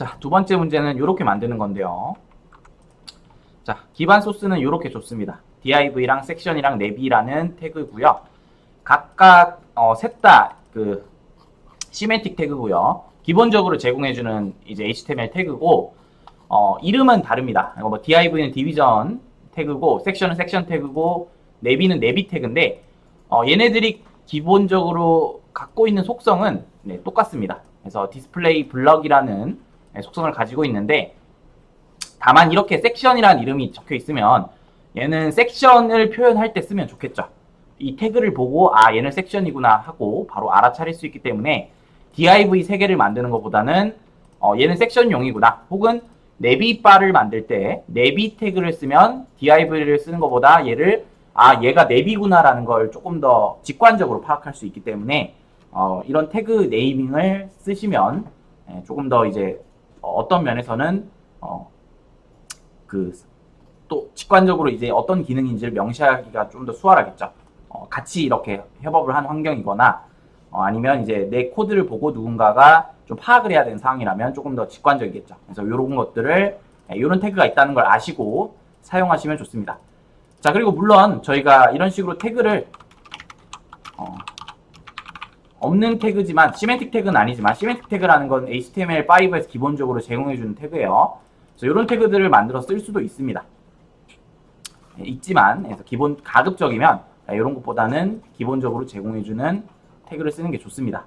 자, 두 번째 문제는 이렇게 만드는 건데요. 자, 기반 소스는 이렇게 줬습니다. div랑 섹션이랑 내비라는 태그고요. 각각 어, 셋다 그 시멘틱 태그고요. 기본적으로 제공해주는 이제 HTML 태그고 어, 이름은 다릅니다. 이거 뭐 div는 디비전 태그고 섹션은 섹션 태그고 내비는 내비 태그인데 어, 얘네들이 기본적으로 갖고 있는 속성은 네, 똑같습니다. 그래서 블럭이라는 네, 속성을 가지고 있는데 다만 이렇게 섹션이라는 이름이 적혀 있으면 얘는 섹션을 표현할 때 쓰면 좋겠죠. 이 태그를 보고 아 얘는 섹션이구나 하고 바로 알아차릴 수 있기 때문에 div 세 개를 만드는 것보다는 어, 얘는 섹션용이구나 혹은 내비 바를 만들 때 내비 태그를 쓰면 div를 쓰는 것보다 얘를 아 얘가 내비구나라는 걸 조금 더 직관적으로 파악할 수 있기 때문에 어, 이런 태그 네이밍을 쓰시면 예, 조금 더 이제 어, 어떤 면에서는 어, 그또 직관적으로 이제 어떤 기능인지를 명시하기가 좀 더 수월하겠죠. 어, 같이 이렇게 협업을 한 환경이거나 어, 아니면 이제 내 코드를 보고 누군가가 좀 파악을 해야 되는 상황이라면 조금 더 직관적이겠죠. 그래서 이런 것들을 이런 태그가 있다는 걸 아시고 사용하시면 좋습니다. 자 그리고 물론 저희가 이런 식으로 태그를 어, 없는 태그지만 시멘틱 태그는 아니지만 시멘틱 태그라는 건 HTML5에서 기본적으로 제공해주는 태그예요. 그래서 이런 태그들을 만들어 쓸 수도 있습니다. 예, 있지만 그래서 기본 가급적이면 이런 것보다는 기본적으로 제공해주는 태그를 쓰는 게 좋습니다.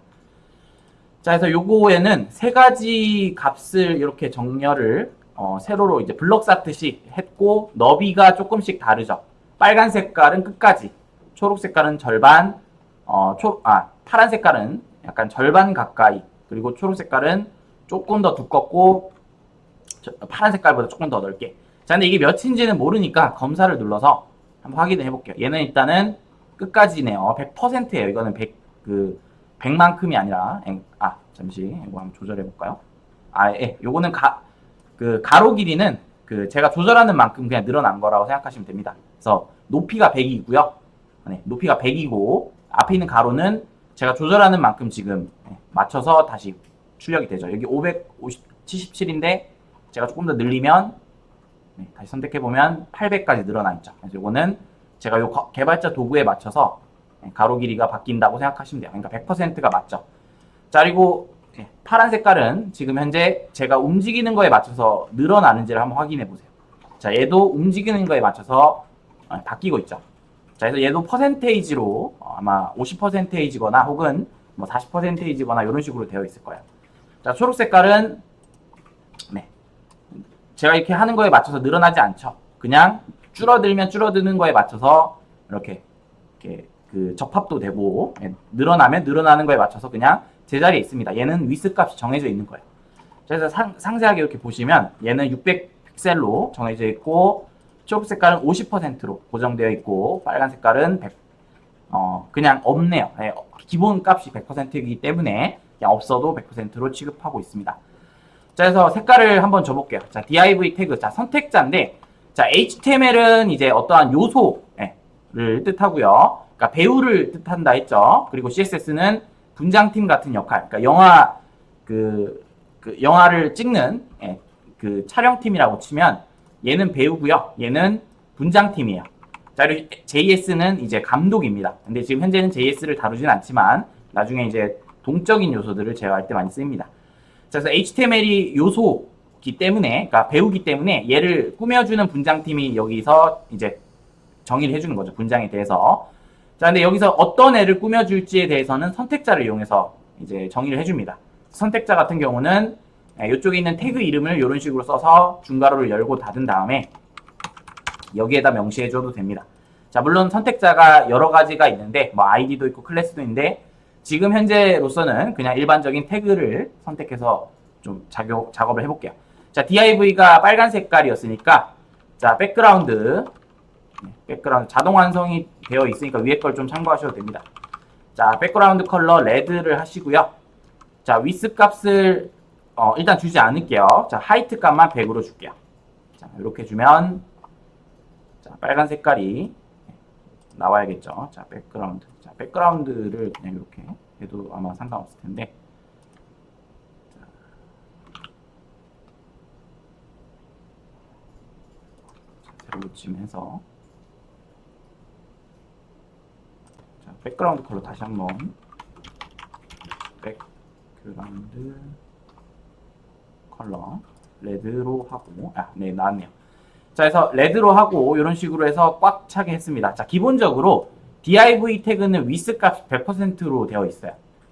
자, 그래서 요거에는 세 가지 값을 이렇게 정렬을 어, 세로로 이제 블럭 쌓듯이 했고 너비가 조금씩 다르죠. 빨간 색깔은 끝까지, 초록 색깔은 절반, 어, 초, 아, 파란 색깔은 약간 절반 가까이, 그리고 초록 색깔은 조금 더 두껍고 저, 파란 색깔보다 조금 더 넓게. 자, 근데 이게 몇인지는 모르니까 검사를 눌러서 한번 확인을 해볼게요. 얘는 일단은 끝까지네요. 100%예요. 이거는 100, 그, 100만큼이 아니라, 엥, 아, 잠시, 이거 한번 조절해 볼까요? 아, 예, 요거는 가, 그, 가로 길이는 그, 제가 조절하는 만큼 그냥 늘어난 거라고 생각하시면 됩니다. 그래서 높이가 100이고요. 네, 높이가 100이고, 앞에 있는 가로는 제가 조절하는 만큼 지금 예, 맞춰서 다시 출력이 되죠. 여기 577인데, 제가 조금 더 늘리면, 네, 다시 선택해보면 800까지 늘어나 있죠. 그래서 이거는 제가 요 거- 개발자 도구에 맞춰서 네, 가로 길이가 바뀐다고 생각하시면 돼요. 그러니까 100%가 맞죠. 자, 그리고 예, 파란 색깔은 지금 현재 제가 움직이는 거에 맞춰서 늘어나는지를 한번 확인해 보세요. 자, 얘도 움직이는 거에 맞춰서 어, 바뀌고 있죠. 자, 그래서 얘도 퍼센테이지로 어, 아마 50%이거나 혹은 뭐 40%이거나 이런 식으로 되어 있을 거예요. 자, 초록 색깔은 네. 제가 이렇게 하는 거에 맞춰서 늘어나지 않죠. 그냥 줄어들면 줄어드는 거에 맞춰서 이렇게 이렇게 그 적합도 되고 예, 늘어나면 늘어나는 거에 맞춰서 그냥 제자리에 있습니다. 얘는 위스 값이 정해져 있는 거예요. 그래서 상, 상세하게 이렇게 보시면 얘는 600 픽셀로 정해져 있고 초록 색깔은 50%로 고정되어 있고 빨간 색깔은 100, 어, 그냥 없네요. 예, 어, 기본 값이 100%이기 때문에 없어도 100%로 취급하고 있습니다. 자, 그래서 색깔을 한번 줘볼게요. 자, div 태그. 자, 선택자인데, 자, HTML은 이제 어떠한 요소를 뜻하고요. 그러니까 배우를 뜻한다 했죠. 그리고 CSS는 분장팀 같은 역할. 그러니까 영화, 그, 그 영화를 찍는, 예, 그 촬영팀이라고 치면 얘는 배우고요. 얘는 분장팀이에요. 자, JS는 이제 감독입니다. 근데 지금 현재는 JS를 다루진 않지만 나중에 이제 동적인 요소들을 제어할 때 많이 씁니다. 자, 그래서 HTML이 요소기 때문에, 그러니까 배우기 때문에 얘를 꾸며주는 분장팀이 여기서 이제 정의를 해주는 거죠. 분장에 대해서. 자, 근데 여기서 어떤 애를 꾸며줄지에 대해서는 선택자를 이용해서 이제 정의를 해줍니다. 선택자 같은 경우는 이쪽에 있는 태그 이름을 이런 식으로 써서 중괄호를 열고 닫은 다음에 여기에다 명시해줘도 됩니다. 자, 물론 선택자가 여러 가지가 있는데, 뭐 아이디도 있고 클래스도 있는데, 지금 현재로서는 그냥 일반적인 태그를 선택해서 좀 작업, 작업을 해볼게요. 자, div가 빨간 색깔이었으니까, 자, 백그라운드, 네, 백그라운드 자동 완성이 되어 있으니까 위에 걸 좀 참고하셔도 됩니다. 자, 백그라운드 컬러 레드를 하시고요. 자, 위스 값을 어, 일단 주지 않을게요. 자, 하이트 값만 100으로 줄게요. 자, 이렇게 주면 자, 빨간 색깔이 나와야겠죠. 자, 백그라운드. 자, 백그라운드를 그냥 이렇게 해도 아마 상관없을 텐데. 붙임 해서 자, 백그라운드 컬러 다시 한번 백그라운드 컬러 레드로 하고 아, 네, 나왔네요. 자, 그래서 레드로 하고 이런 식으로 해서 꽉 차게 했습니다. 자, 기본적으로 div 태그는 with 값 100%로 되어 있어요.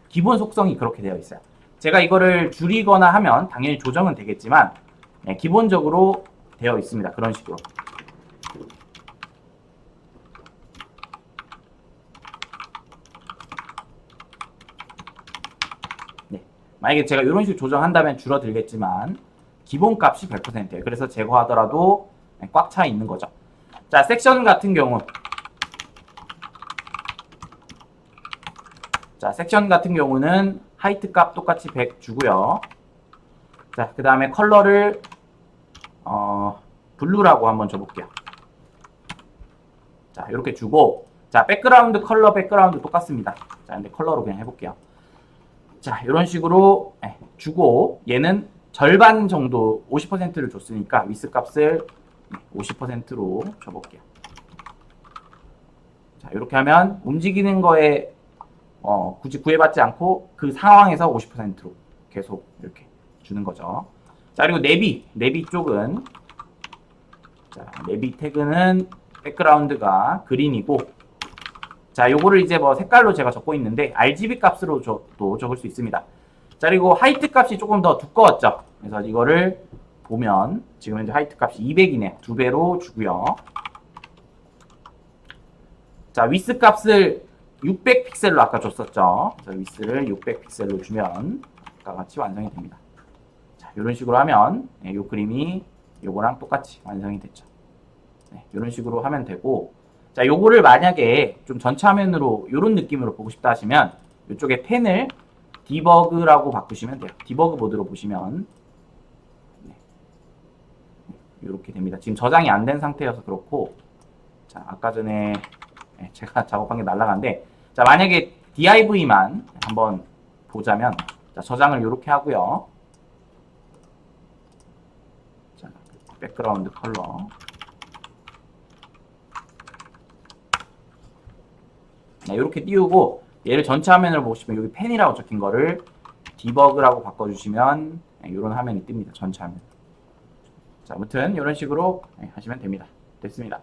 기본 속성이 그렇게 되어 있어요. 제가 이거를 줄이거나 하면 당연히 조정은 되겠지만 네, 기본적으로 되어 있습니다. 그런 식으로. 네. 만약에 제가 이런 식으로 조정한다면 줄어들겠지만 기본 값이 100%예요. 그래서 제거하더라도 네, 꽉차 있는 거죠. 자, 섹션 같은 경우 자, 섹션 같은 경우는 하이트 값 똑같이 100 주고요. 자, 그 다음에 컬러를 어, 블루라고 한번 줘볼게요. 자, 이렇게 주고 자, 백그라운드 컬러 백그라운드 똑같습니다. 자, 근데 컬러로 그냥 해볼게요. 자, 이런 식으로 예, 주고 얘는 절반 정도 50%를 줬으니까 위스 값을 50%로 줘볼게요. 자, 이렇게 하면 움직이는 거에 어, 굳이 구애받지 않고 그 상황에서 50%로 계속 이렇게 주는 거죠. 자, 그리고 내비, 내비 쪽은 자, 내비 태그는 백그라운드가 그린이고 자, 요거를 이제 뭐 색깔로 제가 적고 있는데 RGB 값으로 저, 또 적을 수 있습니다. 자, 그리고 하이트 값이 조금 더 두꺼웠죠. 그래서 이거를 보면 지금 현재 하이트 값이 200이네. 두 배로 주고요. 자, 위스 값을 600 픽셀로 아까 줬었죠. 그래서 위스를 600 픽셀로 주면 아까 같이 완성이 됩니다. 자, 이런 식으로 하면 이 그림이 요거랑 똑같이 완성이 됐죠. 네, 이런 식으로 하면 되고 자, 요거를 만약에 좀 전체 화면으로 이런 느낌으로 보고 싶다 하시면 이쪽에 펜을 디버그라고 바꾸시면 돼요. 디버그 모드로 보시면 네. 이렇게 됩니다. 지금 저장이 안 된 상태여서 그렇고 자, 아까 전에 네, 제가 작업한 게 날라간데 자, 만약에 div만 한번 보자면 자, 저장을 이렇게 하고요. 자, 백그라운드 컬러 네, 이렇게 띄우고 얘를 전체 화면을 보시면 여기 펜이라고 적힌 거를 디버그라고 바꿔주시면 네, 이런 화면이 뜹니다. 전체 화면. 자, 아무튼 이런 식으로 네, 하시면 됩니다. 됐습니다.